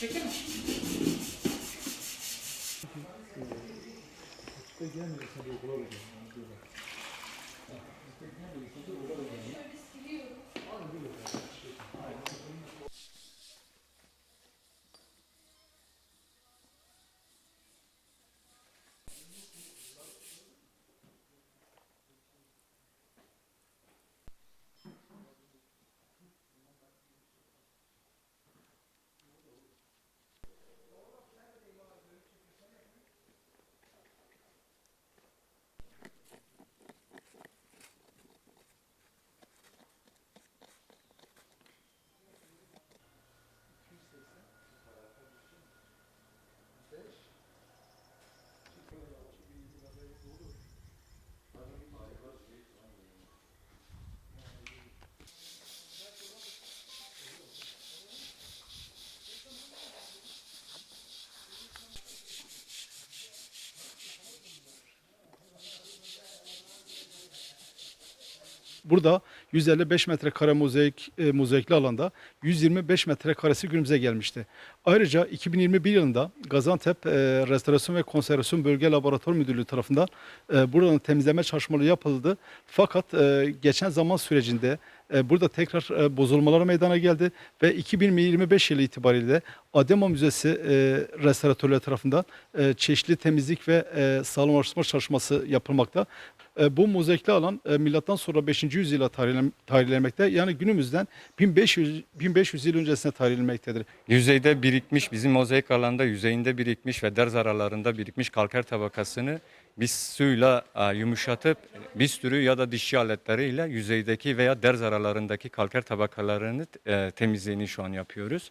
Çekti mi? Burada 155 metrekare mozaik e, mozaikli alanda 125 metrekaresi günümüze gelmişti. Ayrıca 2021 yılında Gaziantep e, Restorasyon ve Konservasyon Bölge Laboratuvar Müdürlüğü tarafından e, buranın temizleme çalışmaları yapıldı. Fakat e, geçen zaman sürecinde burada tekrar e, bozulmalar meydana geldi ve 2025 yılı itibariyle Adema Müzesi e, restoratörleri tarafından e, çeşitli temizlik ve e, sağlamlaştırma çalışması yapılmakta. E, bu mozaikli alan e, milattan sonra 5. yüzyıla tarihlen- tarihlenmekte. Yani günümüzden 1500 1500 yıl öncesine tarihlenmektedir. Yüzeyde birikmiş, bizim mozaik alanda yüzeyinde birikmiş ve derz aralarında birikmiş kalker tabakasını biz suyla e, yumuşatıp bistürü ya da dişçi aletleriyle yüzeydeki veya derz aralarındaki kalker tabakalarını e, temizliğini şu an yapıyoruz.